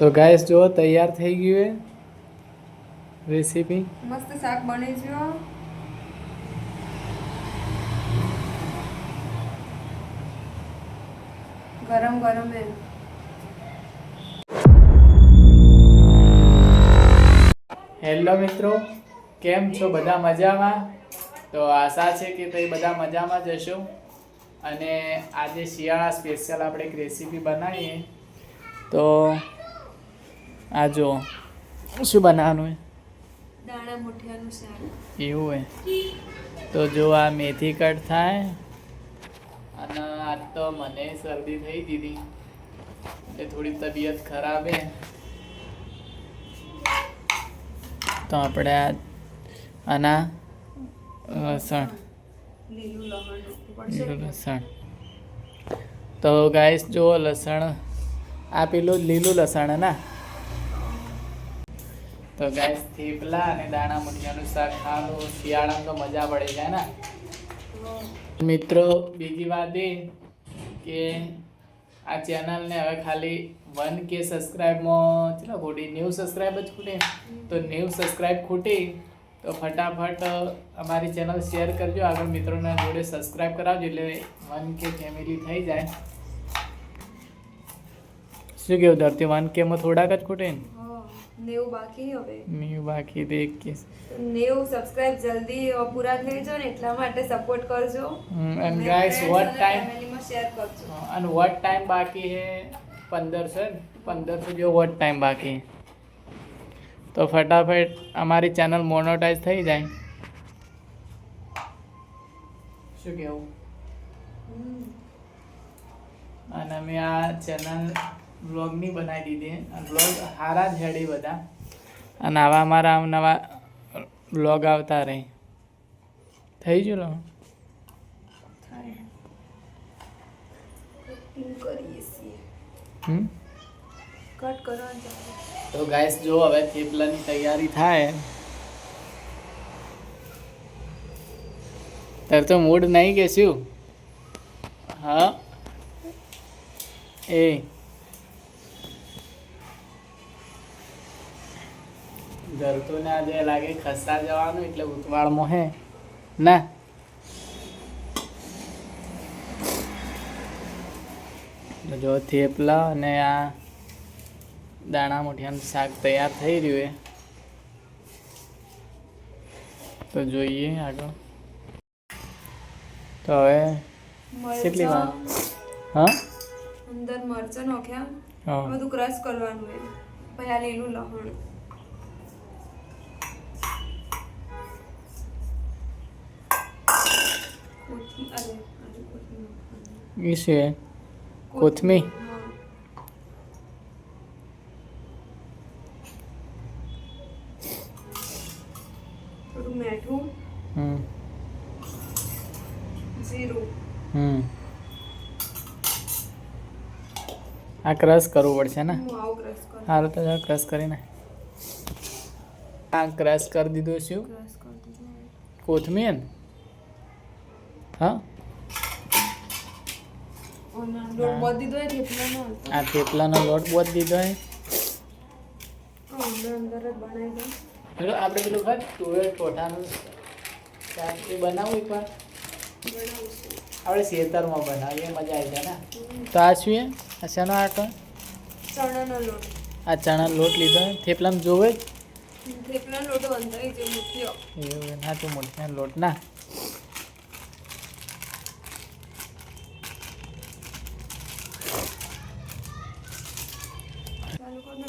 તો ગાઈસ જો તૈયાર થઈ ગયું એ રેસીપી મસ્ત શાક બની ગયો. ગરમ ગરમ એ. હેલો મિત્રો કેમ છો? બધા મજામાં? તો આશા છે કે તમે બધા મજામાં જ હશો. અને આજે શિયાળા સ્પેશિયલ આપણે એક રેસીપી બનાવીએ. તો આ જો શું બનાવવાનું શાક. એવું હોય. તો જો આ મેથી કટ થાય. અને આજ તો મને શરદી થઈ દીધી. એટલે થોડી તબિયત ખરાબ હે. તો આપણે આ આના લસણ લીલું લસણ. તો ગાઈસ જો લસણ આ પેલું લીલું લસણ હે ના? તો ગાઈસ થેપલા અને દાણા મુઠિયાનું શાક ખાવાનું, શિયાળામાં તો મજા પડી જાય ને? મિત્રો, બીજી વાત એ કે આ ચેનલને હવે ખાલી વન કે સબસ્ક્રાઈબમાં ચલો ખોટી ન્યૂ સબસ્ક્રાઈબ જ ખૂટે. તો ન્યૂ સબસ્ક્રાઈબ ખૂટી, તો ફટાફટ અમારી ચેનલ શેર કરજો. આગળ મિત્રોના જોડે સબસ્ક્રાઈબ કરાવજો, એટલે વન કે ફેમિલી થઈ જાય. શું કેવું ધરતી વન કેમાં થોડાક જ ખૂટે ને? નેવું બાકી હવે. નેવું બાકી દેખ કે નેવું સબસ્ક્રાઇબ જલ્દી પૂરા થઈ જો ને એટલા માટે સપોર્ટ કરજો. And guys what time share કરજો. અને વોટ ટાઈમ બાકી હે પંદરસો પંદરસો જેવો વોટ ટાઈમ બાકી તો ફટાફટ અમારી ચેનલ મોનોટાઈઝ થઈ જાય. શું કેવું? અને અમે આ ચેનલ વ્લોગની બનાવી દીધી. અને વ્લોગ સારા જ હેડી બધા. અને આવા અમારા આમ નવા વ્લોગ આવતા રહે. થઈ ગયું લો. તો ગાઈસ જો હવે થેપલાની તૈયારી થાય. તાર તો મૂડ નહીં કે શું? હા. એ ધરતું આજે લાગે ખસતા જવાનું એટલે ઉતવાળમાં હે. ના. જો થેપલા અને આ દાણા મોઠિયાનું શાક તૈયાર થઈ રહ્યું તો જોઈએ આગળ. તો હવે કેટલી વાર? હા? અંદર મરચાં નાખ્યા. બધું ક્રશ કરવાનું પછી આ લીલું લસણ એ શું છે કોથમીર? મીઠું. હમ. જીરું. હમ. આ ક્રશ કરવું પડશે ને? સારું તો ક્રશ કરીને. આ ક્રશ કરી દીધું દીધું. કોથમીર? હા અને લોટ બાંધી દીધો હોય થેપલાનો હતો. આ થેપલાનો લોટ બોધ દીધો હે આપણે પેલું ભાઈ તુવેર ટોઠાનું શાક એ બનાવવું એકવાર આપણે શેતરમાં બનાવીએ મજા આવી જાય ને? તો આ શું આ શેનો આટો ચણાનો લોટ. આ ચણા લોટ લીધો થેપલામાં જોવે જ? થેપલાનો લોટ વંધાઈ જે મૂક્યો. એવું ના તું મોટા લોટ ના ચાલુ કર ને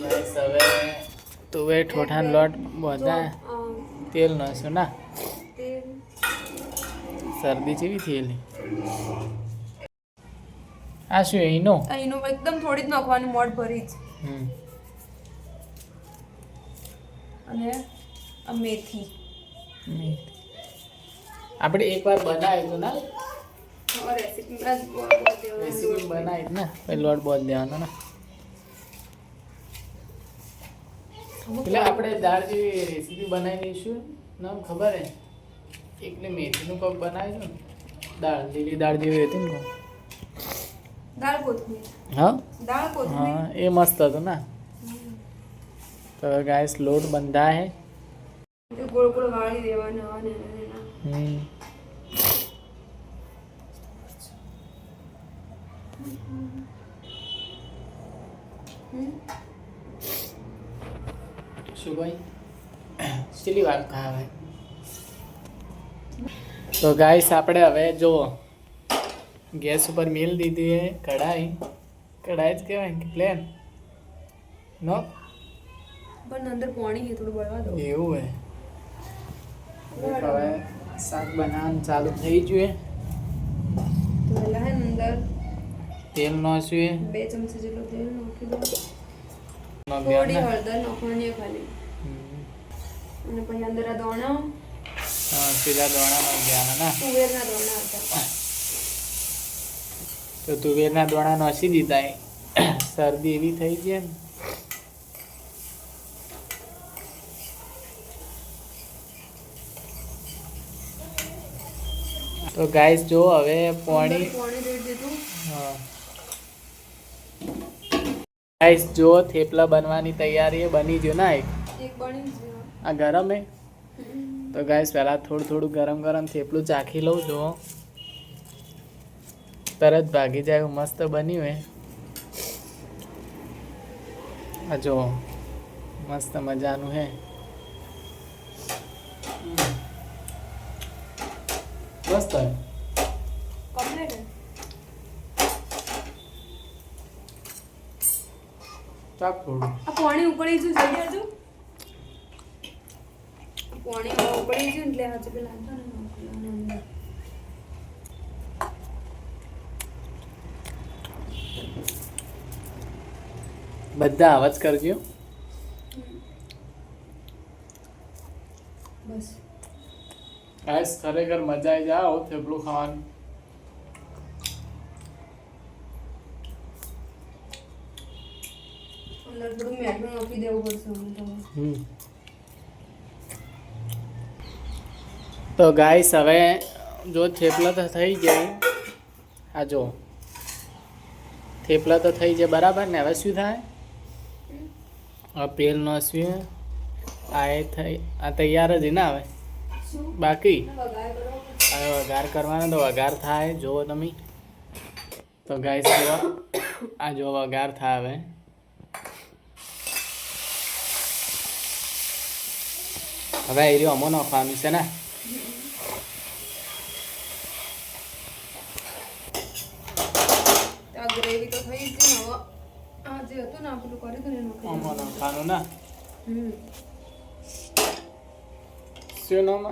બસ હવે તુવેર ઠોઠાનો લોટ બધા તેલ નાખ્યું ના? શરદી જેવી થયેલી. આ શું અહીંનો? અહીંનો એકદમ થોડી જ નાખવાની મોઢ ભરી જ. અને મેથી. આપણે એકવાર બનાવ્યું હતું ના? રેસીપી બનાવી ને. પછી લોટ બોલ દેવાનો ને. એટલે આપણે દાળ જેવી રેસીપી બનાવી દઈશું નામ ખબર હે? એકને મેથીનું પગ બનાવીશું ને. દાળ લીલી દાળ જેવી હતી ને દાળ કોથમીર. હા? દાળ કોથમીર. હા એ મસ્ત હતું ને. તો ગાઈસ લોટ બંધા હે. ગોળ ગોળ વાળી દેવાના અને હમ. શું ભાઈ વાત વાર ખાવે તો ગાઈસ આપણે હવે જો ગેસ ઉપર મેલ દીધી હે કઢાઈ કઢાઈ જ કહેવાય કે પ્લેન નો પણ અંદર પાણી છે થોડું બળવા દો એવું હે. હવે શાક બનાવવાનું ચાલુ થઈ ગયું તો પહેલા હે ને અંદર તેલ નોસ્યું બે ચમચી જેટલું તેલ નાખી દો થોડી હળદર નાખવાની ખાલી. અને પછી અંદર આ દોણા. હા સીધા દોણા નાખ્યા ના. તુવેરના દોણા હતા. તો તુવેરના દોણા નોસી દીધા શરદી એવી થઈ છે ને તો ગાઈસ જો હવે પાણી પાણી રેડ દીધું. ગાઈસ જો થેપલા બનવાની તૈયારી બની ગયો ના એક. આ ગરમ હે? તો ગાઈસ પહેલાં થોડું થોડું ગરમ ગરમ થેપલું ચાખી લઉં જો તરત ભાગી જાય મસ્ત બન્યું હે. આ જો મસ્ત મજાનું હે. મસ્ત કમ્પ્લીટ ચાક થોડું. આ પાણી ઉકળી ગયું જઈ હજુ પાણી ઉકળી ગયું એટલે હજુ પેલા બધા અવાજ કરજો. બસ. ખરેખર મજા આવી જાઓ થેપલું ખાવાનું. અંદર થોડું મેઠું નાખી દેવું પડશે અમને તો હમ. તો ગાઈસ હવે જો થેપલા તો થઈ જાય આ જો થેપલા તો થઈ જાય બરાબર ને હવે શું થાય આ પેલ નોસવી આ એ થઈ આ તૈયાર જ ના હવે શું? બાકી વઘાર કરો હવે વઘાર કરવાનો તો વઘાર થાય જુઓ તમે. તો ગાઈસ જો આ જો વઘાર થાય હવે. હવે એ રહ્યો અમો નાખવાનું છે ને ગ્રેવી તો થઈ જ ગઈ હવે આ જે હતું ને આ પેલું કર્યું હતું ને એનું અમો. નાખવાનું ના હમ શું નામ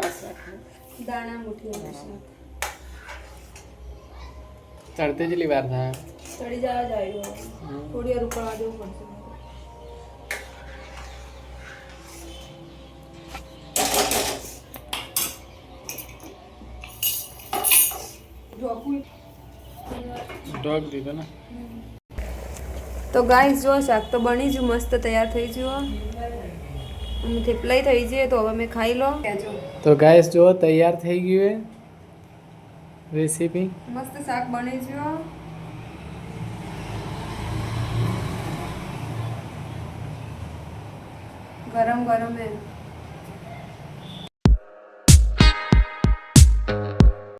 દાણા મુઠી શાક તરતે જેટલી વાર થાય ચડી જવા જાય. થોડી વાર ઉકળવા દેવું પડશે ઢોક દીધો ને. તો ગાઈસ જો શાક તો બની જ મસ્ત તૈયાર થઈ ગયું થેપલાઈ થઈ જઈએ તો હવે મેં ખાઈ લો. તો ગાઈસ જો તૈયાર થઈ ગયું એ રેસીપી મસ્ત શાક બની ગયું ગરમ ગરમ હે